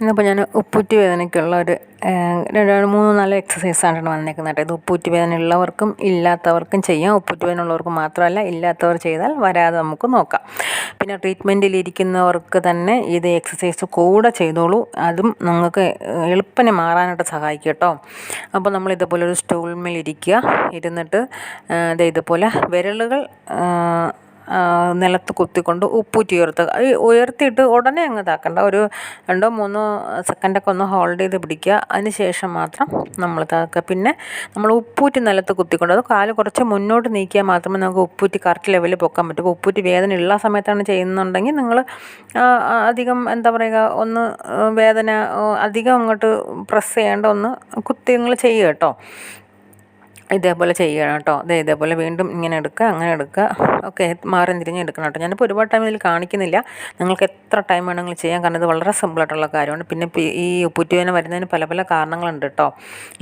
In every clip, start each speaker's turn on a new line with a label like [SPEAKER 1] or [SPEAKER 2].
[SPEAKER 1] ഇന്നിപ്പോൾ ഞാൻ ഉപ്പൂറ്റി വേദനയ്ക്കുള്ള ഒരു രണ്ട് മൂന്ന് നാല് എക്സസൈസാണ് വന്നേക്കുന്നത് കേട്ടോ. ഇത് ഉപ്പൂറ്റി വേദന ഉള്ളവർക്കും ഇല്ലാത്തവർക്കും ചെയ്യാം. ഉപ്പൂറ്റി വേദന ഉള്ളവർക്ക് മാത്രമല്ല ഇല്ലാത്തവർ ചെയ്താൽ വരാതെ നമുക്ക് നോക്കാം. പിന്നെ ട്രീറ്റ്മെന്റിലിരിക്കുന്നവർക്ക് തന്നെ ഇത് എക്സസൈസ് കൂടെ ചെയ്തോളൂ. അതും നിങ്ങൾക്ക് എളുപ്പനെ മാറാനായിട്ട് സഹായിക്കും കേട്ടോ. അപ്പോൾ നമ്മൾ ഇതുപോലെ ഒരു സ്റ്റൂളിൽ ഇരിക്കുക. ഇരുന്നിട്ട് ഇതേ ഇതുപോലെ വിരലുകൾ നിലത്ത് കുത്തിക്കൊണ്ട് ഉപ്പൂറ്റി ഉയർത്തുക. ഈ ഉയർത്തിയിട്ട് ഉടനെ അങ്ങ് ഇതാക്കണ്ട. ഒരു രണ്ടോ മൂന്നോ സെക്കൻഡൊക്കെ ഒന്ന് ഹോൾഡ് ചെയ്ത് പിടിക്കുക. അതിന് ശേഷം മാത്രം നമ്മൾ ഇതാക്കുക. പിന്നെ നമ്മൾ ഉപ്പൂറ്റി നിലത്ത് കുത്തിക്കൊണ്ട് അത് കാൽ കുറച്ച് മുന്നോട്ട് നീക്കിയാൽ മാത്രമേ നമുക്ക് ഉപ്പൂറ്റി കറക്റ്റ് ലെവലിൽ പൊക്കാൻ പറ്റൂ. ഉപ്പൂറ്റി വേദന ഉള്ള സമയത്താണ് ചെയ്യുന്നുണ്ടെങ്കിൽ നിങ്ങൾ അധികം എന്താ പറയുക ഒന്ന് വേദന അധികം അങ്ങോട്ട് പ്രസ് ചെയ്യേണ്ട ഒന്ന് കുത്തി നിങ്ങൾ ചെയ്യുക കേട്ടോ. ഇതേപോലെ ചെയ്യണം കേട്ടോ. അതെ ഇതേപോലെ വീണ്ടും ഇങ്ങനെ എടുക്കുക അങ്ങനെ എടുക്കുക. ഓക്കെ മാറി തിരിഞ്ഞ് എടുക്കണം കേട്ടോ. ഞാനിപ്പോൾ ഒരുപാട് ടൈം ഇതിൽ കാണിക്കുന്നില്ല. നിങ്ങൾക്ക് എത്ര ടൈം വേണമെങ്കിലും ചെയ്യാം. കാരണം ഇത് വളരെ സിമ്പിളായിട്ടുള്ള കാര്യമാണ്. പിന്നെ ഈ പുറ്റുവേന വരുന്നതിന് പല പല കാരണങ്ങളുണ്ട് കേട്ടോ.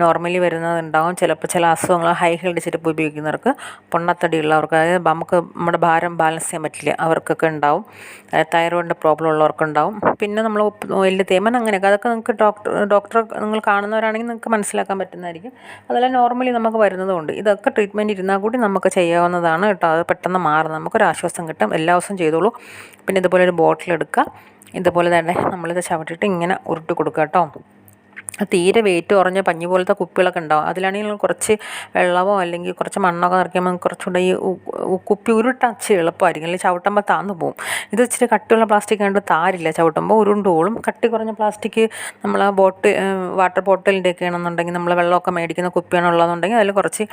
[SPEAKER 1] നോർമലി വരുന്നതുണ്ടാകും ചിലപ്പോൾ ചില അസുഖങ്ങൾ ഹൈ ഹീൽഡ് ചെരുപ്പ് ഉപയോഗിക്കുന്നവർക്ക് പൊണ്ണത്തടി ഉള്ളവർക്ക് അതായത് നമുക്ക് നമ്മുടെ ഭാരം ബാലൻസ് ചെയ്യാൻ പറ്റില്ല. അവർക്കൊക്കെ ഉണ്ടാവും. തൈറോയിഡിന്റെ പ്രോബ്ലം ഉള്ളവർക്കുണ്ടാവും പിന്നെ നമ്മൾ വലിയ തേമൻ അങ്ങനെയൊക്കെ അതൊക്കെ നിങ്ങൾക്ക് ഡോക്ടർ ഡോക്ടർ നിങ്ങൾ കാണുന്നവരാണെങ്കിൽ നിങ്ങൾക്ക് മനസ്സിലാക്കാൻ പറ്റുന്നതായിരിക്കും. അതെല്ലാം നോർമലി നമുക്ക് വരുന്നതുകൊണ്ട് ഇതൊക്കെ ട്രീറ്റ്മെന്റ് ഇരുന്നാൽ കൂടി നമുക്ക് ചെയ്യാവുന്നതാണ് കേട്ടോ. അത് പെട്ടെന്ന് മാറും. നമുക്കൊരാശ്വാസം കിട്ടും. എല്ലാ ദിവസവും ചെയ്തോളൂ. പിന്നെ ഇതുപോലെ ഒരു ബോട്ടിൽ എടുക്കുക. ഇതുപോലെ തന്നെ നമ്മളിത് ചവിട്ടിയിട്ട് ഇങ്ങനെ ഉരുട്ടി കൊടുക്കുക കേട്ടോ. തീരെ വെയിറ്റ് കുറഞ്ഞ പഞ്ഞി പോലത്തെ കുപ്പികളൊക്കെ ഉണ്ടാവും. അതിലാണെങ്കിൽ കുറച്ച് വെള്ളമോ അല്ലെങ്കിൽ കുറച്ച് മണ്ണൊക്കെ നിറയ്ക്കുമ്പോൾ കുറച്ചുകൂടെ ഈ കുപ്പി ഉരുട്ടച്ച് എളുപ്പമായിരിക്കും. അല്ലെങ്കിൽ ചവിട്ടുമ്പോൾ താന്നു പോകും ഇത് ഇച്ചിരി കട്ടിയുള്ള പ്ലാസ്റ്റിക് കണ്ട് താരില്ല ചവിട്ടുമ്പോൾ ഉരുണ്ടോളും. കട്ടി കുറഞ്ഞ പ്ലാസ്റ്റിക് നമ്മൾ ബോട്ടിൽ വാട്ടർ ബോട്ടിലിന്റെ ഒക്കെ ആണെന്നുണ്ടെങ്കിൽ നമ്മൾ വെള്ളമൊക്കെ മേടിക്കുന്ന കുപ്പിയാണുള്ളതെന്നുണ്ടെങ്കിൽ അതിൽ കുറച്ച്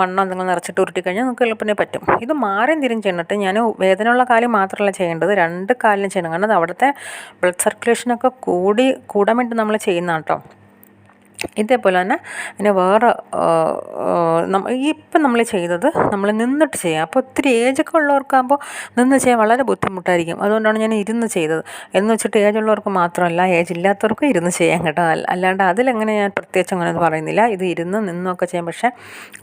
[SPEAKER 1] മണ്ണോ എന്തെങ്കിലും നിറച്ചിട്ട് ഉരുട്ടിക്കഴിഞ്ഞാൽ നമുക്ക് എളുപ്പത്തിന് പറ്റും. ഇത് മാറി തിരിഞ്ഞ് ചെയ്യണിട്ട് ഞാൻ വേദനയുള്ള കാലം മാത്രമല്ല ചെയ്യേണ്ടത്. രണ്ട് കാലിലും ചെയ്യണം. കാരണം അവിടുത്തെ ബ്ലഡ് സർക്കുലേഷനൊക്കെ കൂടി കൂടാൻ വേണ്ടി നമ്മൾ ചെയ്യുന്ന കേട്ടോ ഇതേപോലെ തന്നെ പിന്നെ വേറെ ഇപ്പം നമ്മൾ ചെയ്തത് നമ്മൾ നിന്നിട്ട് ചെയ്യാം. അപ്പോൾ ഒത്തിരി ഏജൊക്കെ ഉള്ളവർക്കാകുമ്പോൾ നിന്ന് ചെയ്യാൻ വളരെ ബുദ്ധിമുട്ടായിരിക്കും. അതുകൊണ്ടാണ് ഞാൻ ഇരുന്ന് ചെയ്തത്. എന്ന് വെച്ചിട്ട് ഏജ് ഉള്ളവർക്ക് മാത്രമല്ല ഏജ് ഇല്ലാത്തവർക്കും ഇരുന്ന് ചെയ്യാൻ കേട്ടോ. അല്ലാണ്ട് അതിലെങ്ങനെ ഞാൻ പ്രത്യേകിച്ച് അങ്ങനെ ഒന്നും പറയുന്നില്ല. ഇത് ഇരുന്ന് നിന്നൊക്കെ ചെയ്യാം. പക്ഷേ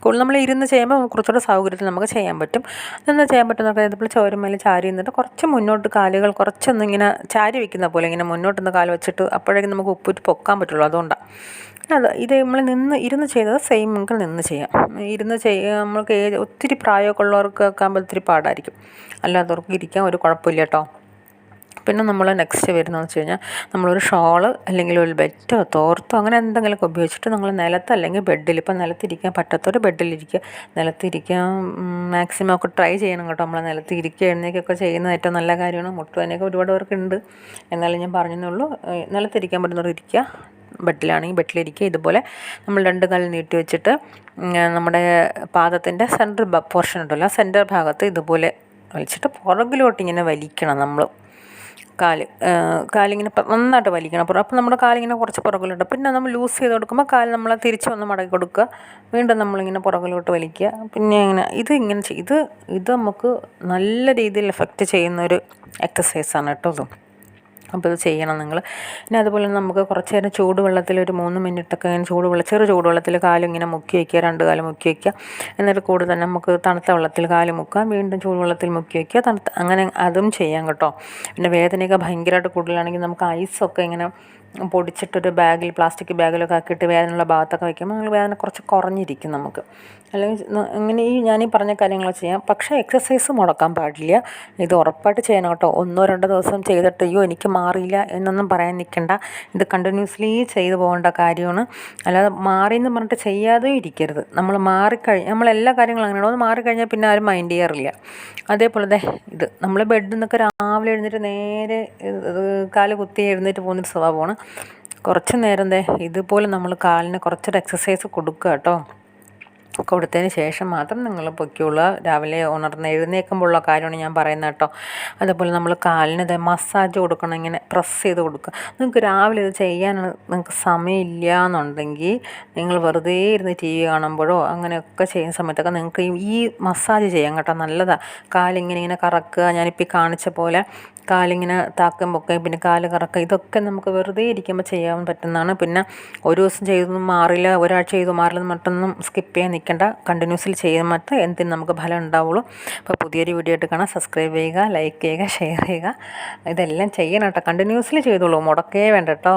[SPEAKER 1] കൂടുതൽ നമ്മൾ ഇരുന്ന് ചെയ്യുമ്പോൾ കുറച്ചുകൂടെ സൗകര്യത്തിൽ നമുക്ക് ചെയ്യാൻ പറ്റും. നിന്ന് ചെയ്യാൻ പറ്റുന്നൊക്കെ ഇതുപോലെ ചോരമേൽ ചാരി നിന്നിട്ട് കുറച്ച് മുന്നോട്ട് കാലുകൾ കുറച്ചൊന്നും ഇങ്ങനെ ചാരി വെക്കുന്ന പോലെ ഇങ്ങനെ മുന്നോട്ടൊന്ന് കാൽ വെച്ചിട്ട് അപ്പോഴേക്കും നമുക്ക് ഉപ്പിട്ട് പൊക്കാൻ പറ്റുള്ളൂ. അതുകൊണ്ടാണ്. അത് ഇത് നമ്മൾ നിന്ന് ഇരുന്ന് ചെയ്തത് സെയിം നമുക്ക് നിന്ന് ചെയ്യാം. ഇരുന്ന് ചെയ്യുക നമ്മൾക്ക് ഏത് ഒത്തിരി പ്രായമൊക്കെ ഉള്ളവർക്കൊക്കെ ആകുമ്പോൾ ഒത്തിരി പാടായിരിക്കും. അല്ലാത്തവർക്ക് ഇരിക്കാൻ ഒരു കുഴപ്പമില്ല കേട്ടോ പിന്നെ നമ്മൾ നെക്സ്റ്റ് വരുന്നതെന്ന് വെച്ച് കഴിഞ്ഞാൽ നമ്മളൊരു ഷോൾ അല്ലെങ്കിൽ ഒരു ബെറ്റോ തോർത്തോ അങ്ങനെ എന്തെങ്കിലുമൊക്കെ ഉപയോഗിച്ചിട്ട് നമ്മൾ നിലത്ത് അല്ലെങ്കിൽ ബെഡിൽ ഇപ്പോൾ നിലത്തിരിക്കാൻ പറ്റാത്തൊരു ബെഡിലിരിക്കുക നിലത്തിരിക്കാൻ മാക്സിമം ഒക്കെ ട്രൈ ചെയ്യണം കേട്ടോ നമ്മൾ നിലത്ത് ഇരിക്കുക എഴുന്നേക്കൊക്കെ ചെയ്യുന്നത് ഏറ്റവും നല്ല കാര്യമാണ്. മുട്ടുവനൊക്കെ ഒരുപാട് പേർക്കുണ്ട്. എന്നാലും ഞാൻ പറഞ്ഞെന്നുള്ളൂ നിലത്തിരിക്കാൻ പറ്റുന്നവർ ഇരിക്കുക. ബെഡിലാണെങ്കിൽ ബെഡിലിരിക്കുക ഇതുപോലെ നമ്മൾ രണ്ട് കാലിൽ നീട്ടി വെച്ചിട്ട് നമ്മുടെ പാദത്തിന്റെ സെന്റർ പോർഷൻ ഉണ്ടല്ലോ സെന്റർ ഭാഗത്ത് ഇതുപോലെ വലിച്ചിട്ട് പുറകിലോട്ട് ഇങ്ങനെ വലിക്കണം നമ്മൾ. കാൽ കാലിങ്ങനെ നന്നായിട്ട് വലിക്കണം. അപ്പോൾ നമ്മുടെ കാലിങ്ങനെ കുറച്ച് പുറകിലോട്ട്. പിന്നെ നമ്മൾ ലൂസ് ചെയ്ത് കൊടുക്കുമ്പോൾ കാൽ നമ്മൾ തിരിച്ച് വന്ന് മടക്കി കൊടുക്കുക. വീണ്ടും നമ്മളിങ്ങനെ പുറകിലോട്ട് വലിക്കുക. പിന്നെ ഇങ്ങനെ ഇത് ഇങ്ങനെ ഇത് ഇത് നമുക്ക് നല്ല രീതിയിൽ എഫക്റ്റ് ചെയ്യുന്ന ഒരു എക്സസൈസാണ് കേട്ടോ ഇത്. അപ്പോൾ ഇത് ചെയ്യണം നിങ്ങൾ. പിന്നെ അതുപോലെ നമുക്ക് കുറച്ച് നേരം ചൂടുവെള്ളത്തിൽ ഒരു മൂന്ന് മിനിറ്റൊക്കെ ഇങ്ങനെ ചൂടുവെള്ളം ചെറു ചൂടുവെള്ളത്തിൽ കാലിങ്ങനെ മുക്കി വയ്ക്കുക രണ്ട് കാലം മുക്കി വയ്ക്കുക. എന്നിട്ട് കൂടെ തന്നെ നമുക്ക് തണുത്ത വെള്ളത്തിൽ കാൽ മുക്കാം വീണ്ടും ചൂടുവെള്ളത്തിൽ മുക്കി വയ്ക്കുക തണുത്ത അങ്ങനെ അതും ചെയ്യാം കേട്ടോ. പിന്നെ വേദനയൊക്കെ ഭയങ്കരമായിട്ട് കൂടുതലാണെങ്കിൽ നമുക്ക് ഐസൊക്കെ ഇങ്ങനെ പൊടിച്ചിട്ടൊരു ബാഗിൽ പ്ലാസ്റ്റിക് ബാഗിലൊക്കെ ആക്കിയിട്ട് വേദനയുള്ള ഭാഗത്തൊക്കെ വയ്ക്കുമ്പോൾ നമ്മൾ വേദന കുറച്ച് കുറഞ്ഞിരിക്കും നമുക്ക്. അല്ലെങ്കിൽ ഇങ്ങനെ ഈ ഞാനീ പറഞ്ഞ കാര്യങ്ങൾ ചെയ്യാം. പക്ഷേ എക്സസൈസ് മുടക്കാൻ പാടില്ല. ഇത് ഉറപ്പായിട്ട് ചെയ്യണം കേട്ടോ. ഒന്നോ രണ്ടോ ദിവസം ചെയ്തിട്ട് അയ്യോ എനിക്ക് മാറിയില്ല എന്നൊന്നും പറയാൻ നിൽക്കണ്ട. ഇത് കണ്ടിന്യൂസ്ലി ചെയ്തു പോകേണ്ട കാര്യമാണ്. അല്ലാതെ മാറി എന്ന് പറഞ്ഞിട്ട് ചെയ്യാതെയും ഇരിക്കരുത്. നമ്മൾ മാറിക്കഴിഞ്ഞ് നമ്മളെല്ലാ കാര്യങ്ങളും അങ്ങനെയാണ്. ഒന്ന് മാറിക്കഴിഞ്ഞാൽ പിന്നെ ആരും മൈൻഡ് ചെയ്യാറില്ല. അതേപോലെ ഇത്. നമ്മൾ ബെഡിൽ നിന്നൊക്കെ രാവിലെ എഴുന്നേറ്റ് നേരെ കാൽ കുത്തി എഴുന്നേറ്റ് പോകുന്നൊരു സ്വഭാവമാണ്. കുറച്ച് നേരം ദേ ഇതുപോലെ നമ്മൾ കാലിന് കുറച്ചൊരു എക്സസൈസ് കൊടുക്കുക കേട്ടോ. കൊടുത്തതിന് ശേഷം മാത്രം നിങ്ങൾ പൊക്കിയുള്ള രാവിലെ ഉണർന്ന് എഴുന്നേൽക്കുമ്പോഴുള്ള കാര്യമാണ് ഞാൻ പറയുന്നത് കേട്ടോ. അതുപോലെ നമ്മൾ കാലിന് ഇത് മസാജ് കൊടുക്കണം ഇങ്ങനെ പ്രസ് ചെയ്ത് കൊടുക്കുക. നിങ്ങൾക്ക് രാവിലെ ഇത് ചെയ്യാൻ നിങ്ങൾക്ക് സമയമില്ല എന്നുണ്ടെങ്കിൽ നിങ്ങൾ വെറുതെ ഇരുന്ന് ടി വി കാണുമ്പോഴോ അങ്ങനെയൊക്കെ ചെയ്യുന്ന സമയത്തൊക്കെ നിങ്ങൾക്ക് ഈ മസാജ് ചെയ്യാം കേട്ടോ. നല്ലതാണ് കാലിങ്ങനെ ഇങ്ങനെ കറക്കുക. ഞാനിപ്പോൾ കാണിച്ച പോലെ കാലിങ്ങനെ താക്കം പൊക്കുകയും പിന്നെ കാൽ കറക്കുക ഇതൊക്കെ നമുക്ക് വെറുതെ ഇരിക്കുമ്പോൾ ചെയ്യാൻ പറ്റുന്നതാണ്. പിന്നെ ഒരു ദിവസം ചെയ്തൊന്നും മാറില്ല ഒരാഴ്ച ചെയ്തു മാറില്ല മറ്റൊന്നും സ്കിപ്പ് ചെയ്യാൻ നിൽക്കേണ്ട കണ്ടിന്യൂസിൽ ചെയ്യാൻ മറ്റ് എന്തിനും നമുക്ക് ഫലം ഉണ്ടാവുള്ളൂ. അപ്പോൾ പുതിയൊരു വീഡിയോ ആയിട്ട് കാണാം. സബ്സ്ക്രൈബ് ചെയ്യുക ലൈക്ക് ചെയ്യുക ഷെയർ ചെയ്യുക. ഇതെല്ലാം ചെയ്യണം കേട്ടോ. കണ്ടിന്യൂസ്ലി ചെയ്തോളൂ മുടക്കേ വേണ്ട കേട്ടോ.